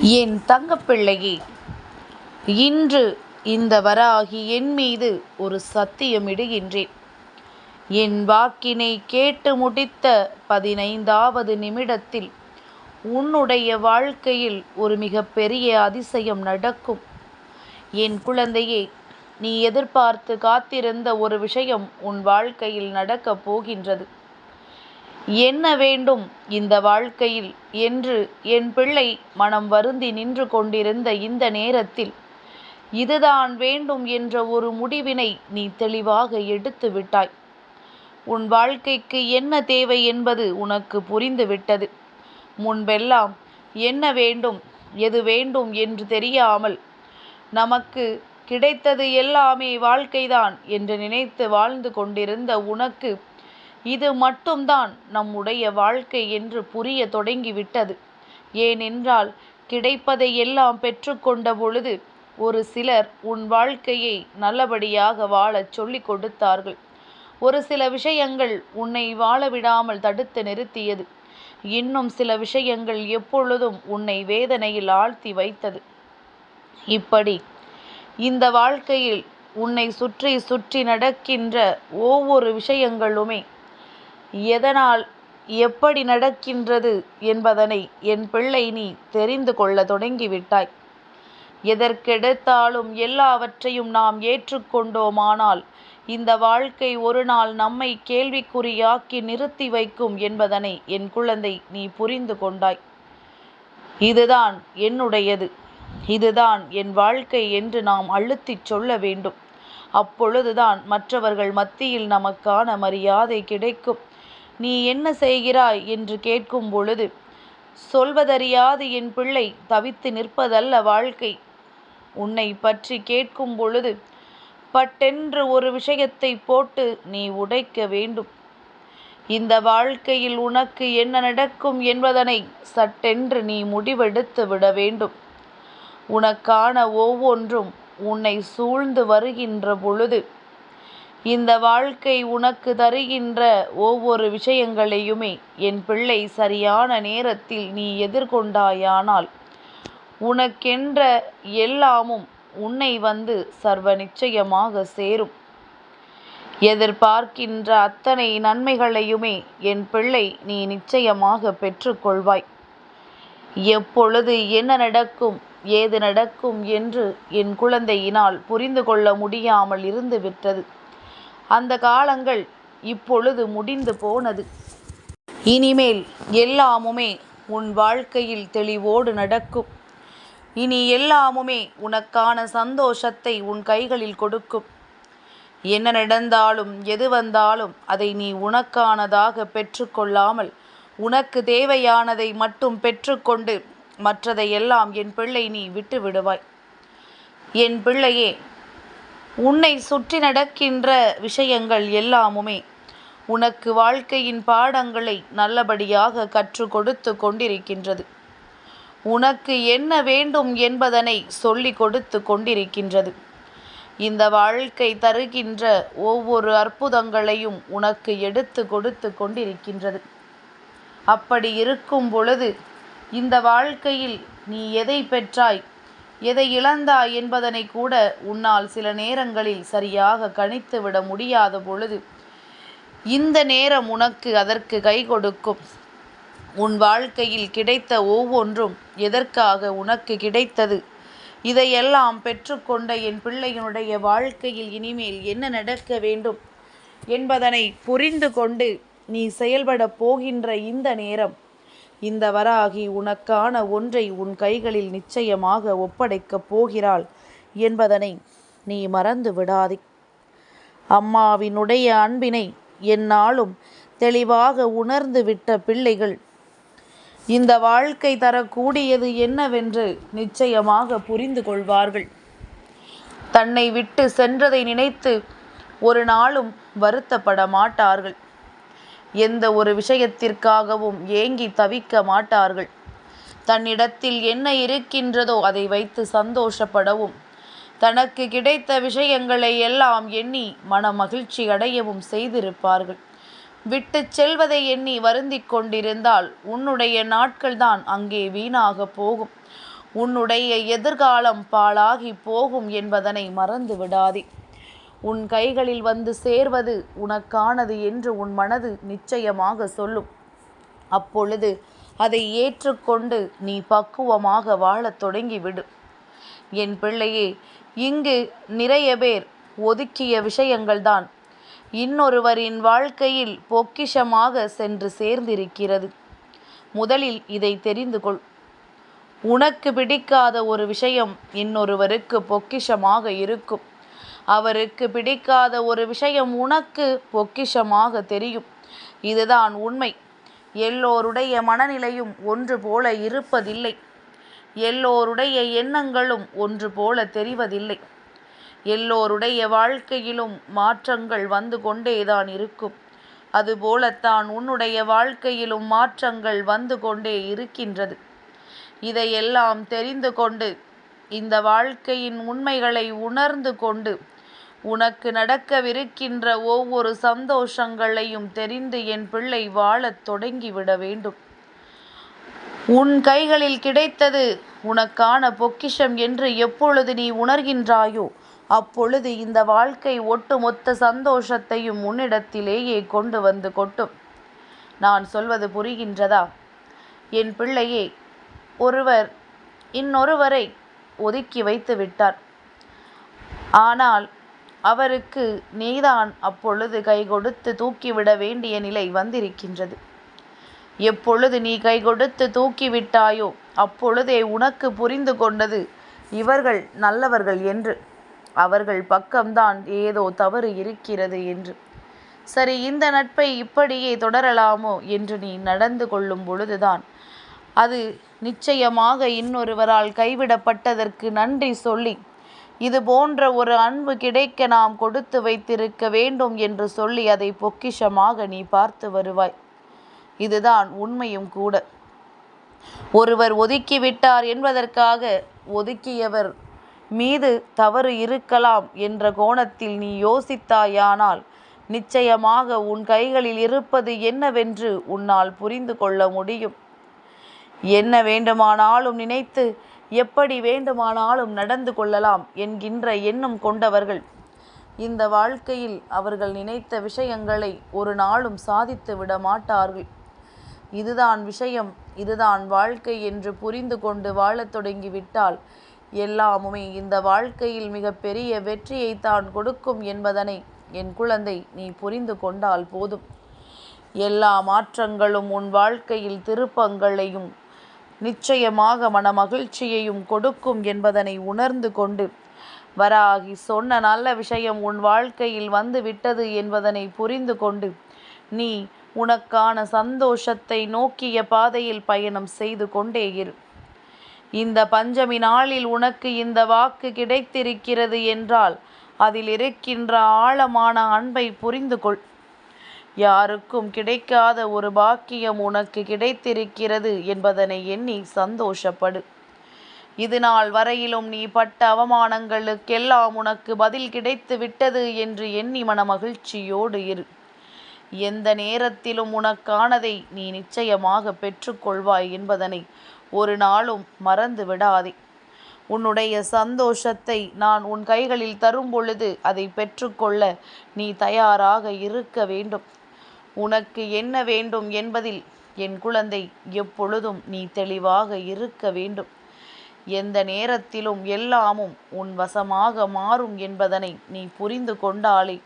என் தங்கப்பிள்ளையே இன்று இந்த வராகி என் மீது ஒரு சத்தியமிடுகின்றேன். என் வாக்கினை கேட்டு முடித்த பதினைந்தாவது நிமிடத்தில் உன்னுடைய வாழ்க்கையில் ஒரு மிகப்பெரிய அதிசயம் நடக்கும். என் குழந்தையே நீ எதிர்பார்த்து காத்திருந்த ஒரு விஷயம் உன் வாழ்க்கையில் நடக்கப் போகின்றது. என்ன வேண்டும் இந்த வாழ்க்கையில்? என்று என் பிள்ளை மனம் வருந்தி நின்று கொண்டிருந்த இந்த நேரத்தில் இதுதான் வேண்டும் என்ற ஒரு முடிவினை நீ தெளிவாக எடுத்து விட்டாய். உன் வாழ்க்கைக்கு என்ன தேவை என்பது உனக்கு புரிந்துவிட்டது முன்பெல்லாம் என்ன வேண்டும் எது வேண்டும் என்று தெரியாமல் நமக்கு கிடைத்தது எல்லாமே வாழ்க்கைதான் என்று நினைத்து வாழ்ந்து கொண்டிருந்த உனக்கு இது மட்டும்தான் நம்முடைய வாழ்க்கை என்று புரிய தொடங்கிவிட்டது. ஏனென்றால் கிடைப்பதை எல்லாம் பெற்றுக்கொண்ட பொழுது ஒரு சிலர் உன் வாழ்க்கையை நல்லபடியாக வாழச் சொல்லிக் கொடுத்தார்கள். ஒரு சில விஷயங்கள் உன்னை வாழ விடாமல் தடுத்து நிறுத்தியது. இன்னும் சில விஷயங்கள் எப்பொழுதும் உன்னை வேதனையில் ஆழ்த்தி வைத்தது. இப்படி இந்த வாழ்க்கையில் உன்னை சுற்றி சுற்றி நடக்கின்ற ஒவ்வொரு விஷயங்களுமே எதனால் எப்படி நடக்கின்றது என்பதனை என் பிள்ளை நீ தெரிந்து கொள்ள தொடங்கிவிட்டாய். எதற்கெடுத்தாலும் எல்லாவற்றையும் நாம் ஏற்றுக்கொண்டோமானால் இந்த வாழ்க்கை ஒரு நாள் நம்மை கேள்விக்குறியாக்கி நிறுத்தி வைக்கும் என்பதனை என் குழந்தை நீ புரிந்து கொண்டாய். இதுதான் என்னுடையது. இதுதான் என் வாழ்க்கை என்று நாம் அழுத்திச் சொல்ல வேண்டும். அப்பொழுதுதான் மற்றவர்கள் மத்தியில் நமக்கான மரியாதை கிடைக்கும். நீ என்ன செய்கிறாய்? என்று கேட்கும் பொழுது சொல்வதறியாது என் பிள்ளை தவித்து நிற்பதல்ல வாழ்க்கை. உன்னை பற்றி கேட்கும் பொழுது பட்டென்று ஒரு விஷயத்தை போட்டு நீ உடைக்க வேண்டும். இந்த வாழ்க்கையில் உனக்கு என்ன நடக்கும் என்பதனை சட்டென்று நீ முடிவெடுத்து விட வேண்டும். உனக்கான ஒவ்வொன்றும் உன்னை சூழ்ந்து வருகின்ற பொழுது இந்த வாழ்க்கை உனக்கு தருகின்ற ஒவ்வொரு விஷயங்களையுமே என் பிள்ளை சரியான நேரத்தில் நீ எதிர்கொண்டாயானால் உனக்கென்ற எல்லாமும் உன்னை வந்து சர்வ நிச்சயமாக சேரும். எதிர்பார்க்கின்ற அத்தனை நன்மைகளையுமே என் பிள்ளை நீ நிச்சயமாக பெற்றுக்கொள்வாய். எப்பொழுது என்ன நடக்கும் ஏது நடக்கும் என்று என் குழந்தையினால் புரிந்து கொள்ள முடியாமல் இருந்து விட்டது அந்த காலங்கள் இப்பொழுது முடிந்து போனது. இனிமேல் எல்லாமுமே உன் வாழ்க்கையில் தெளிவோடு நடக்கும். இனி எல்லாமுமே உனக்கான சந்தோஷத்தை உன் கைகளில் கொடுக்கும். என்ன நடந்தாலும் எது வந்தாலும் அதை நீ உனக்கானதாக பெற்றுக்கொள்ளாமல் உனக்கு தேவையானதை மட்டும் பெற்றுக்கொண்டு மற்றதையெல்லாம் என் பிள்ளை நீ விட்டு விடுவாய். என் பிள்ளையே உன்னை சுற்றி நடக்கின்ற விஷயங்கள் எல்லாமுமே உனக்கு வாழ்க்கையின் பாடங்களை நல்லபடியாக கற்றுக் கொடுத்து கொண்டிருக்கின்றது. உனக்கு என்ன வேண்டும் என்பதனை சொல்லி கொடுத்து கொண்டிருக்கின்றது. இந்த வாழ்க்கை தருகின்ற ஒவ்வொரு அற்புதங்களையும் உனக்கு எடுத்து கொடுத்து கொண்டிருக்கின்றது. அப்படி இருக்கும் பொழுது இந்த வாழ்க்கையில் நீ எதை பெற்றாய்? எதை இழந்தாய் என்பதனை கூட உன்னால் சில நேரங்களில் சரியாக கணித்து விட முடியாத பொழுது இந்த நேரம் உனக்கு அதற்கு கை கொடுக்கும். உன் வாழ்க்கையில் கிடைத்த ஒவ்வொன்றும் எதற்காக உனக்கு கிடைத்தது? இதையெல்லாம் பெற்றுக்கொண்ட என் பிள்ளையினுடைய வாழ்க்கையில் இனிமேல் என்ன நடக்க வேண்டும் என்பதனை புரிந்து கொண்டு நீ செயல்பட போகின்ற இந்த நேரம் இந்த வராகி உனக்கான ஒன்றை உன் கைகளில் நிச்சயமாக ஒப்படைக்கப் போகிறாள் என்பதனை நீ மறந்து விடாதே. அம்மாவினுடைய அன்பினை என்னாலும் தெளிவாக உணர்ந்து விட்ட பிள்ளைகள் இந்த வாழ்க்கை தரக்கூடியது என்னவென்று நிச்சயமாக புரிந்து கொள்வார்கள். தன்னை விட்டு சென்றதை நினைத்து ஒரு நாளும் வருத்தப்பட மாட்டார்கள். எந்த ஒரு விஷயத்திற்காகவும் ஏங்கி தவிக்க மாட்டார்கள். தன்னிடத்தில் என்ன இருக்கின்றதோ அதை வைத்து சந்தோஷப்படவும். தனக்கு கிடைத்த விஷயங்களை எல்லாம் எண்ணி மன மகிழ்ச்சி அடையவும் செய்திருப்பார்கள். விட்டு செல்வதை எண்ணி வருந்திக் கொண்டிருந்தால் உன்னுடைய நாட்கள்தான் அங்கே வீணாக போகும். உன்னுடைய எதிர்காலம் பாழாகி போகும் என்பதனை மறந்து விடாதே உன் கைகளில் வந்து சேர்வது உனக்கானது என்று உன் மனது நிச்சயமாக சொல்லும். அப்பொழுது அதை ஏற்றுக்கொண்டு நீ பக்குவமாக வாழத் தொடங்கிவிடு. என் பிள்ளையே இங்கு நிறைய பேர் ஒதுக்கிய விஷயங்கள்தான் இன்னொருவரின் வாழ்க்கையில் பொக்கிஷமாக சென்று சேர்ந்திருக்கிறது. முதலில் இதை தெரிந்து கொள். உனக்கு பிடிக்காத ஒரு விஷயம் இன்னொருவருக்கு பொக்கிஷமாக இருக்கும். அவருக்கு பிடிக்காத ஒரு விஷயம் உனக்கு பொக்கிஷமாக தெரியும். இதுதான் உண்மை. எல்லோருடைய மனநிலையும் ஒன்று போல இருப்பதில்லை. எல்லோருடைய எண்ணங்களும் ஒன்று போல தெரிவதில்லை. எல்லோருடைய வாழ்க்கையிலும் மாற்றங்கள் வந்து கொண்டேதான் இருக்கும். அதுபோலத்தான் உன்னுடைய வாழ்க்கையிலும் மாற்றங்கள் வந்து கொண்டே இருக்கின்றது. இதையெல்லாம் தெரிந்து கொண்டு இந்த வாழ்க்கையின் உண்மைகளை உணர்ந்து கொண்டு உனக்கு நடக்கவிருக்கின்ற ஒவ்வொரு சந்தோஷங்களையும் தெரிந்து என் பிள்ளை வாழத் தொடங்கிவிட வேண்டும். உன் கைகளில் கிடைத்தது உனக்கான பொக்கிஷம் என்று எப்பொழுது நீ உணர்கின்றாயோ அப்பொழுது இந்த வாழ்க்கை ஒட்டுமொத்த சந்தோஷத்தையும் உன்னிடத்திலேயே கொண்டு வந்து கொட்டும். நான் சொல்வது புரிகின்றதா? என் பிள்ளையே ஒருவர் இன்னொருவரை ஒதுக்கி வைத்து விட்டார் ஆனால் அவருக்கு நீதான் அப்பொழுது கை கொடுத்து தூக்கிவிட வேண்டிய நிலை வந்திருக்கின்றது. எப்பொழுது நீ கை கொடுத்து தூக்கிவிட்டாயோ அப்பொழுதே உனக்கு புரிந்து கொண்டது இவர்கள் நல்லவர்கள் என்று. அவர்கள் பக்கம்தான் ஏதோ தவறு இருக்கிறது என்று. சரி இந்த நட்பை இப்படியே தொடரலாமோ என்று நீ நடந்து கொள்ளும் பொழுதுதான். அது நிச்சயமாக இன்னொருவரால் கைவிடப்பட்டதற்கு நன்றி சொல்லி இது போன்ற ஒரு அன்பு கிடைக்க நாம் கொடுத்து வைத்திருக்க வேண்டும் என்று சொல்லி அதை பொக்கிஷமாக நீ பார்த்து வருவாய். இதுதான் உண்மையும் கூட. ஒருவர் ஒதுக்கிவிட்டார் என்பதற்காக ஒதுக்கியவர் மீது தவறு இருக்கலாம் என்ற கோணத்தில் நீ யோசித்தாயானால் நிச்சயமாக உன் கைகளில் இருப்பது என்னவென்று உன்னால் புரிந்து கொள்ள முடியும். என்ன வேண்டுமானாலும் நினைத்து எப்படி வேண்டுமானாலும் நடந்து கொள்ளலாம் என்கின்ற எண்ணம் கொண்டவர்கள். இந்த வாழ்க்கையில் அவர்கள் நினைத்த விஷயங்களை ஒரு நாளும் சாதித்து விட மாட்டார்கள். இதுதான் விஷயம் இதுதான் வாழ்க்கை என்று புரிந்து கொண்டு வாழத் தொடங்கிவிட்டால் எல்லாமுமே இந்த வாழ்க்கையில் மிக பெரிய வெற்றியை தான் கொடுக்கும் என்பதனை என் குழந்தை நீ புரிந்து கொண்டால் போதும். எல்லா மாற்றங்களும் உன் வாழ்க்கையில் திருப்பங்களையும் நிச்சயமாக மன மகிழ்ச்சியையும் கொடுக்கும் என்பதனை உணர்ந்து கொண்டு வராகி சொன்ன நல்ல விஷயம் உன் வாழ்க்கையில் வந்து விட்டது என்பதனை புரிந்து கொண்டு நீ உனக்கான சந்தோஷத்தை நோக்கிய பாதையில் பயணம் செய்து கொண்டே இரு. இந்த பஞ்சமி நாளில் உனக்கு இந்த வாக்கு கிடைத்திருக்கிறது என்றால் அதில் இருக்கின்ற ஆழமான அன்பை புரிந்து கொள். யாருக்கும் கிடைக்காத ஒரு பாக்கியம் உனக்கு கிடைத்திருக்கிறது என்பதனை எண்ணி சந்தோஷப்படு. இது நாள் வரையிலும் நீ பட்ட அவமானங்களுக்கெல்லாம் உனக்கு பதில் கிடைத்து விட்டது என்று எண்ணி மன மகிழ்ச்சியோடு இரு. எந்த நேரத்திலும் உனக்கானதை நீ நிச்சயமாக பெற்றுக்கொள்வாய் என்பதனை ஒரு நாளும் மறந்து விடாதே. உன்னுடைய சந்தோஷத்தை நான் உன் கைகளில் தரும் பொழுது அதை பெற்றுக்கொள்ள நீ தயாராக இருக்க வேண்டும். உனக்கு என்ன வேண்டும் என்பதில் என் குழந்தை எப்பொழுதும் நீ தெளிவாக இருக்க வேண்டும். எந்த நேரத்திலும் எல்லாமும் உன் வசமாக மாறும் என்பதனை நீ புரிந்து கொண்டாலே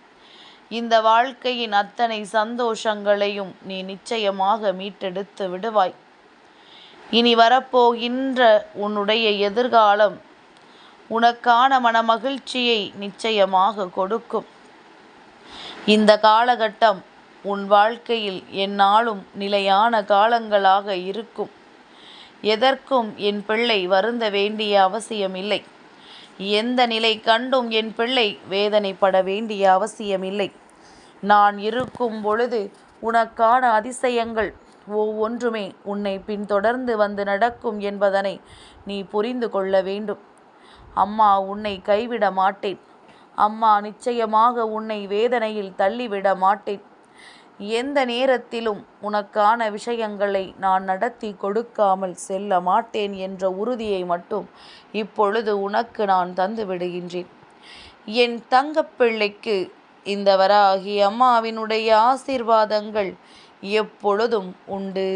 இந்த வாழ்க்கையின் அத்தனை சந்தோஷங்களையும் நீ நிச்சயமாக மீட்டெடுத்து விடுவாய். இனி வரப்போகின்ற உன்னுடைய எதிர்காலம் உனக்கான மனமகிழ்ச்சியை நிச்சயமாக கொடுக்கும். இந்த காலகட்டம் உன் வாழ்க்கையில் எந்நாளும் நிலையான காலங்களாக இருக்கும். எதற்கும் என் பிள்ளை வருந்த வேண்டிய அவசியமில்லை. எந்த நிலை கண்டும் என் பிள்ளை வேதனைப்பட வேண்டிய அவசியமில்லை. நான் இருக்கும் பொழுது உனக்கான அதிசயங்கள் ஒவ்வொன்றுமே உன்னை பின்தொடர்ந்து வந்து நடக்கும் என்பதனை நீ புரிந்து கொள்ள வேண்டும். அம்மா உன்னை கைவிட மாட்டேன். அம்மா நிச்சயமாக உன்னை வேதனையில் தள்ளிவிட மாட்டேன். எந்த நேரத்திலும் உனக்கான விஷயங்களை நான் நடத்தி கொடுக்காமல் செல்ல மாட்டேன் என்ற உறுதியை மட்டும் இப்பொழுது உனக்கு நான் தந்து விடுகின்றேன். என் தங்கப்பிள்ளைக்கு இந்த வராகி அம்மாவினுடைய ஆசீர்வாதங்கள் எப்பொழுதும் உண்டு.